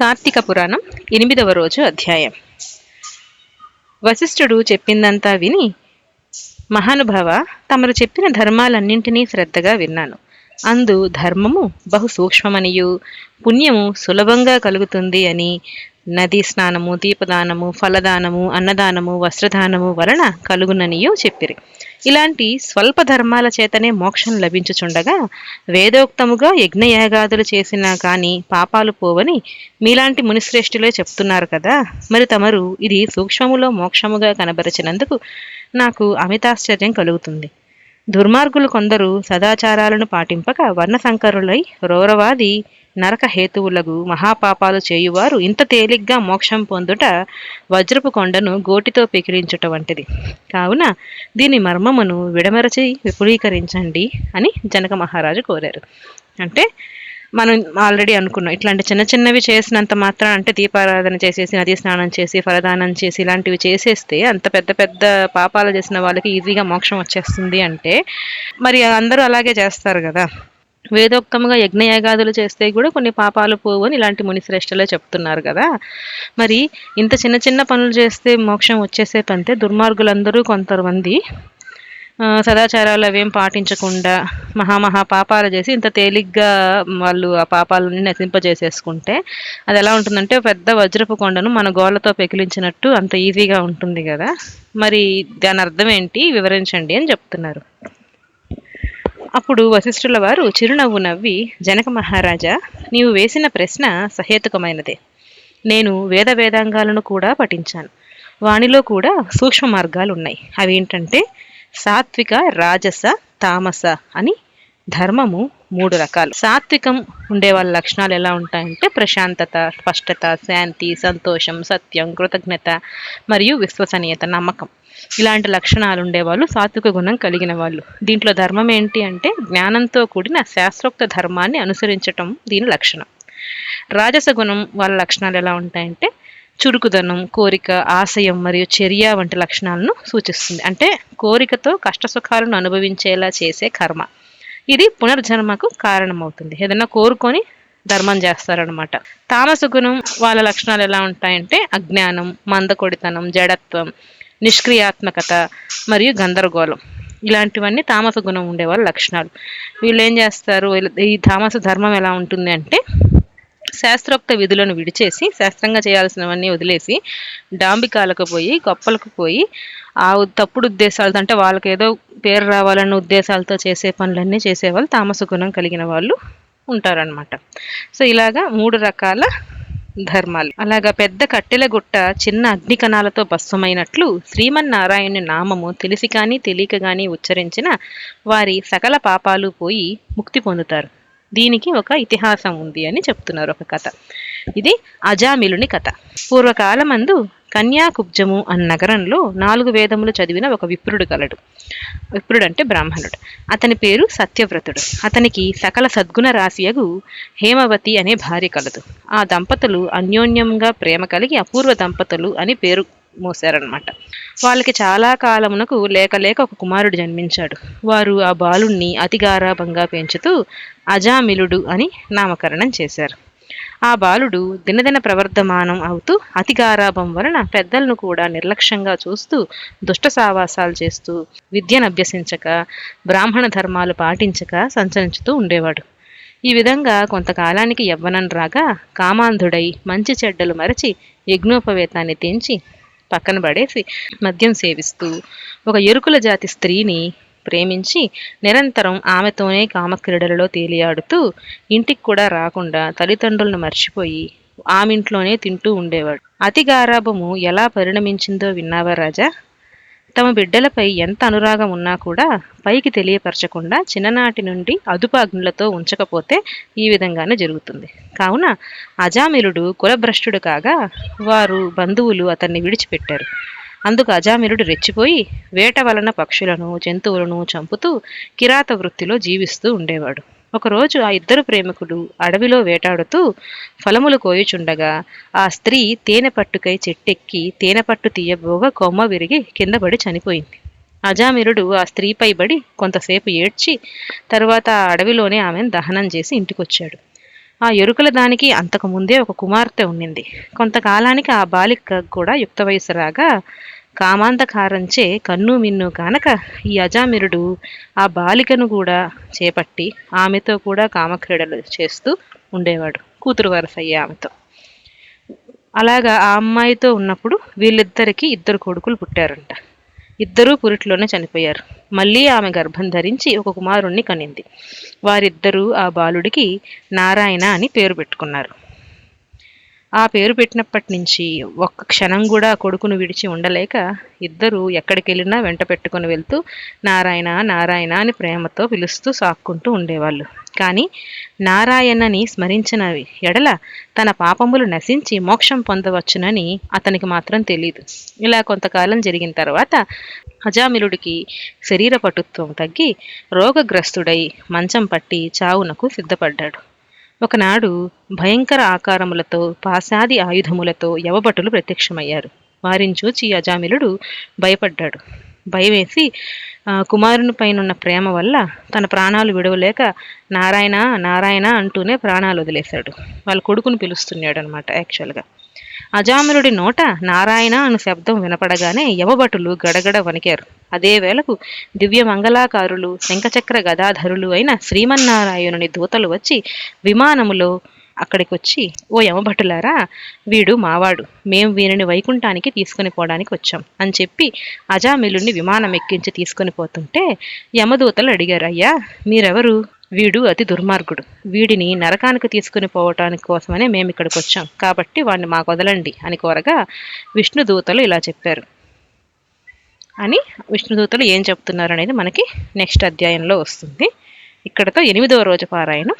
కార్తీక పురాణం ఎనిమిదవ రోజు అధ్యాయం. వశిష్ఠుడు చెప్పిందంతా విని మహానుభావ తమరు చెప్పిన ధర్మాలన్నింటినీ శ్రద్ధగా విన్నాను. అందు ధర్మము బహు సూక్ష్మమనియు పుణ్యము సులభంగా కలుగుతుంది అని నదీ స్నానము దీపదానము ఫలదానము అన్నదానము వస్త్రదానము వలన కలుగుననియో చెప్పిరి. ఇలాంటి స్వల్ప ధర్మాల చేతనే మోక్షం లభించుచుండగా వేదోక్తముగా యజ్ఞయాగాదులు చేసినా కానీ పాపాలు పోవని మీలాంటి మునిశ్రేష్ఠులే చెప్తున్నారు కదా. మరి తమరు ఇది సూక్ష్మములో మోక్షముగా కనబరిచినందుకు నాకు అమితాశ్చర్యం కలుగుతుంది. దుర్మార్గులు కొందరు సదాచారాలను పాటింపక వర్ణసంకరులై రౌరవాది నరక హేతువులకు మహాపాపాలు చేయువారు ఇంత తేలిగ్గా మోక్షం పొందుట వజ్రపు కొండను గోటితో పికిలించుట వంటిది. కావున దీని మర్మమును విడమరచి విపులీకరించండి అని జనక మహారాజు కోరారు. అంటే మనం ఆల్రెడీ అనుకున్నాం ఇట్లాంటి చిన్న చిన్నవి చేసినంత మాత్రం అంటే దీపారాధన చేసేసి నదీ స్నానం చేసి ఫలదానం చేసి ఇలాంటివి చేసేస్తే అంత పెద్ద పెద్ద పాపాలు చేసిన వాళ్ళకి ఈజీగా మోక్షం వచ్చేస్తుంది అంటే మరి అందరూ అలాగే చేస్తారు కదా. వేదోక్తంగా యజ్ఞయాగాదులు చేస్తే కూడా కొన్ని పాపాలు పోవు అని ఇలాంటి మునిశ్రేష్ఠలే చెప్తున్నారు కదా. మరి ఇంత చిన్న చిన్న పనులు చేస్తే మోక్షం వచ్చేసే పంతే దుర్మార్గులందరూ కొంతమంది సదాచారాలు అవేం పాటించకుండా మహామహా పాపాలు చేసి ఇంత తేలిగ్గా వాళ్ళు ఆ పాపాలని నశింపజేసేసుకుంటే అది ఎలా ఉంటుందంటే పెద్ద వజ్రపు కొండను మన గోళ్ళతో పెకిలించినట్టు అంత ఈజీగా ఉంటుంది కదా. మరి దాని అర్థం ఏంటి? వివరించండి అని చెప్తున్నారు. అప్పుడు వశిష్ఠుల వారు చిరునవ్వు నవ్వి జనక మహారాజా నీవు వేసిన ప్రశ్న సహేతుకమైనదే. నేను వేద వేదాంగాలను కూడా పఠించాను. వానిలో కూడా సూక్ష్మ మార్గాలు ఉన్నాయి అవేంటంటే సాత్విక రాజస తామస అని ధర్మము మూడు రకాలు. సాత్వికం ఉండే వాళ్ళ లక్షణాలు ఎలా ఉంటాయంటే ప్రశాంతత స్పష్టత శాంతి సంతోషం సత్యం కృతజ్ఞత మరియు విశ్వసనీయత నమ్మకం. ఇలాంటి లక్షణాలు ఉండేవాళ్ళు సాత్విక గుణం కలిగిన వాళ్ళు. దీంట్లో ధర్మం ఏంటి అంటే జ్ఞానంతో కూడిన శాస్త్రోక్త ధర్మాన్ని అనుసరించటం దీని లక్షణం. రాజస గుణం వాళ్ళ లక్షణాలు ఎలా ఉంటాయంటే చురుకుదనం కోరిక ఆశయం మరియు చర్య వంటి లక్షణాలను సూచిస్తుంది. అంటే కోరికతో కష్టసుఖాలను అనుభవించేలా చేసే కర్మ. ఇది పునర్జన్మకు కారణమవుతుంది. ఏదైనా కోరుకొని ధర్మం చేస్తారనమాట తామస గుణం వాళ్ళ లక్షణాలు ఎలా ఉంటాయంటే అజ్ఞానం మందకొడితనం జడత్వం నిష్క్రియాత్మకత మరియు గందరగోళం. ఇలాంటివన్నీ తామస గుణం ఉండే వాళ్ళ లక్షణాలు. వీళ్ళు ఏం చేస్తారు? ఈ తామస ధర్మం ఎలా ఉంటుంది అంటే శాస్త్రోక్త విధులను విడిచేసి శాస్త్రంగా చేయాల్సినవన్నీ వదిలేసి డాంబికాలకు పోయి గొప్పలకు పోయి ఆ తప్పుడు ఉద్దేశాలతో అంటే వాళ్ళకి ఏదో పేరు రావాలన్న ఉద్దేశాలతో చేసే పనులన్నీ చేసేవాళ్ళు. తామస గుణం కలిగిన వాళ్ళు ఉంటారనమాట సో ఇలాగా మూడు రకాల ధర్మాలు. అలాగా పెద్ద కట్టెల గుట్ట చిన్న అగ్ని కణాలతో భస్మమైనట్లు శ్రీమన్నారాయణుని నామము తెలిసి కానీ తెలియక కానీ ఉచ్చరించిన వారి సకల పాపాలు పోయి ముక్తి పొందుతారు. దీనికి ఒక ఇతిహాసం ఉంది అని చెప్తున్నారు ఒక కథ. ఇది అజామిలుని కథ. పూర్వకాలమందు కన్యాకుబ్జము అన్న నగరంలో నాలుగు వేదములు చదివిన ఒక విప్రుడు కలడు విప్రుడు అంటే బ్రాహ్మణుడు. అతని పేరు సత్యవ్రతుడు. అతనికి సకల సద్గుణ రాశియగు హేమవతి అనే భార్య కలదు. ఆ దంపతులు అన్యోన్యంగా ప్రేమ కలిగి అపూర్వ దంపతులు అని పేరు మోశారనమాట వాళ్ళకి చాలా కాలమునకు లేక లేక ఒక కుమారుడు జన్మించాడు. వారు ఆ బాలుణ్ణి అతిగారాభంగా పెంచుతూ అజామిలుడు అని నామకరణం చేశారు. ఆ బాలుడు దినదిన ప్రవర్ధమానం అవుతూ అతిగారాభం వలన పెద్దలను కూడా నిర్లక్ష్యంగా చూస్తూ దుష్ట సావాసాలు చేస్తూ విద్యను అభ్యసించక బ్రాహ్మణ ధర్మాలు పాటించక సంచరించుతూ ఉండేవాడు. ఈ విధంగా కొంతకాలానికి యవ్వనం రాగా కామాంధుడై మంచి చెడ్డలు మరచి యజ్ఞోపవేతాన్ని తెంచి పక్కన పడేసి మద్యం సేవిస్తూ ఒక ఎరుకుల జాతి స్త్రీని ప్రేమించి నిరంతరం ఆమెతోనే కామక్రీడలలో తేలియాడుతూ ఇంటికి కూడా రాకుండా తల్లిదండ్రులను మర్చిపోయి ఆమింట్లోనే తింటూ ఉండేవాడు. అతి గారాభము ఎలా పరిణమించిందో విన్నావా రాజా? తమ బిడ్డలపై ఎంత అనురాగం ఉన్నా కూడా పైకి తెలియపరచకుండా చిన్ననాటి నుండి అదుపాగ్నులతో ఉంచకపోతే ఈ విధంగానే జరుగుతుంది. కావున అజామిలుడు కులభ్రష్టుడు కాగా వారు బంధువులు అతన్ని విడిచిపెట్టారు. అందుకు అజామిరుడు రెచ్చిపోయి వేట వలన పక్షులను జంతువులను చంపుతూ కిరాత వృత్తిలో జీవిస్తూ ఉండేవాడు. ఒకరోజు ఆ ఇద్దరు ప్రేమికులు అడవిలో వేటాడుతూ ఫలములు కోయుచుండగా ఆ స్త్రీ తేనె పట్టుకై చెట్టెక్కి తేనె పట్టు తీయబోగా కొమ్మ విరిగి కిందపడి చనిపోయింది. అజామిరుడు ఆ స్త్రీపై బడి కొంతసేపు ఏడ్చి తరువాత ఆ అడవిలోనే ఆమెను దహనం చేసి ఇంటికొచ్చాడు. ఆ ఎరుకల దానికి అంతకు ముందే ఒక కుమార్తె ఉండింది కొంతకాలానికి ఆ బాలిక కూడా యుక్త వయసు రాగా కామాంతకారంచే కన్ను మిన్ను కానక ఈ అజామిరుడు ఆ బాలికను కూడా చేపట్టి ఆమెతో కూడా కామక్రీడలు చేస్తూ ఉండేవాడు. కూతురు వరసయ్యే ఆమెతో. అలాగా ఆ అమ్మాయితో ఉన్నప్పుడు వీళ్ళిద్దరికీ ఇద్దరు కొడుకులు పుట్టారంట. ఇద్దరూ పురిట్లోనే చనిపోయారు. మళ్ళీ ఆమె గర్భం ధరించి ఒక కుమారుణ్ణి కనింది. వారిద్దరూ ఆ బాలుడికి నారాయణ అని పేరు పెట్టుకున్నారు. ఆ పేరు పెట్టినప్పటి నుంచి ఒక్క క్షణం కూడా కొడుకును విడిచి ఉండలేక ఇద్దరూ ఎక్కడికి వెళ్ళినా వెంట పెట్టుకుని వెళ్తూ నారాయణ నారాయణ అని ప్రేమతో పిలుస్తూ సాక్కుంటూ ఉండేవాళ్ళు. కానీ నారాయణని స్మరించిన ఎడల తన పాపములు నశించి మోక్షం పొందవచ్చునని అతనికి మాత్రం తెలియదు ఇలా కొంతకాలం జరిగిన తర్వాత అజామిలుడికి శరీర పటుత్వం తగ్గి రోగగ్రస్తుడై మంచం పట్టి చావునకు సిద్ధపడ్డాడు. ఒకనాడు భయంకర ఆకారములతో పాశాది ఆయుధములతో యవభటులు ప్రత్యక్షమయ్యారు. వారిని చూచి అజామిలుడు భయపడ్డాడు. భయవేసి కుమారుని కుమారుని పైనున్న ప్రేమ వల్ల తన ప్రాణాలు విడవలేక నారాయణ నారాయణ అంటూనే ప్రాణాలు వదిలేశాడు. వాళ్ళ కొడుకుని పిలుస్తున్నాడు అనమాట యాక్చువల్గా. అజామిలుడి నోట నారాయణ అను శబ్దం వినపడగానే యవభటులు గడగడ వణికారు. అదే వేళకు దివ్య మంగళాకారులు శంఖచక్ర గదాధరులు అయిన శ్రీమన్నారాయణుని దూతలు వచ్చి విమానములో అక్కడికి వచ్చి ఓ యమభటులారా వీడు మావాడు. మేం వీరిని వైకుంఠానికి తీసుకుని పోవడానికి వచ్చాం. అని చెప్పి అజామిలుని విమానం ఎక్కించి తీసుకుని పోతుంటే యమదూతలు అడిగారు అయ్యా మీరెవరు? వీడు అతి దుర్మార్గుడు. వీడిని నరకానికి తీసుకుని పోవటానికి కోసమనే మేము ఇక్కడికి వచ్చాం. కాబట్టి వాడిని మాకు వదలండి అని కోరగా విష్ణుదూతలు ఇలా చెప్పారు. అని విష్ణుదూతలు ఏం చెప్తున్నారు అనేది మనకి నెక్స్ట్ అధ్యాయంలో వస్తుంది. ఇక్కడతో ఎనిమిదవ రోజు పారాయణ